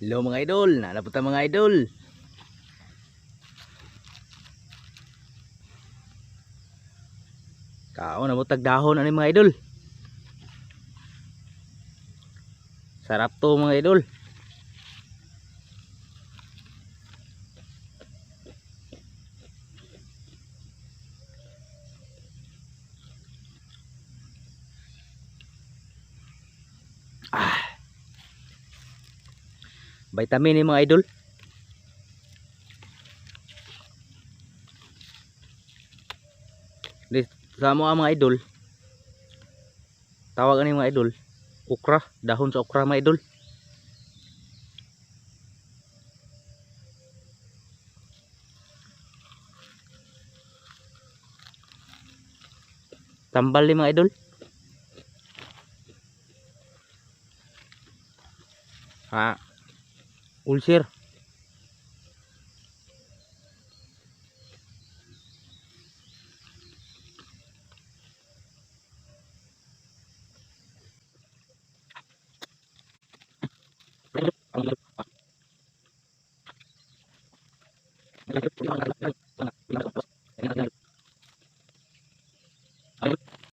Hello mga idol, nanapunta mga idol. Kao na mo tagdahon ani mga idol. Sarap to mga idol. Vitamin ni mga idol. Sa mo mga idol. Tawag ani mga idol. Okra, dahon sa okra mga idol. Tambal ni mga idol. Ha, ulsir Gracias.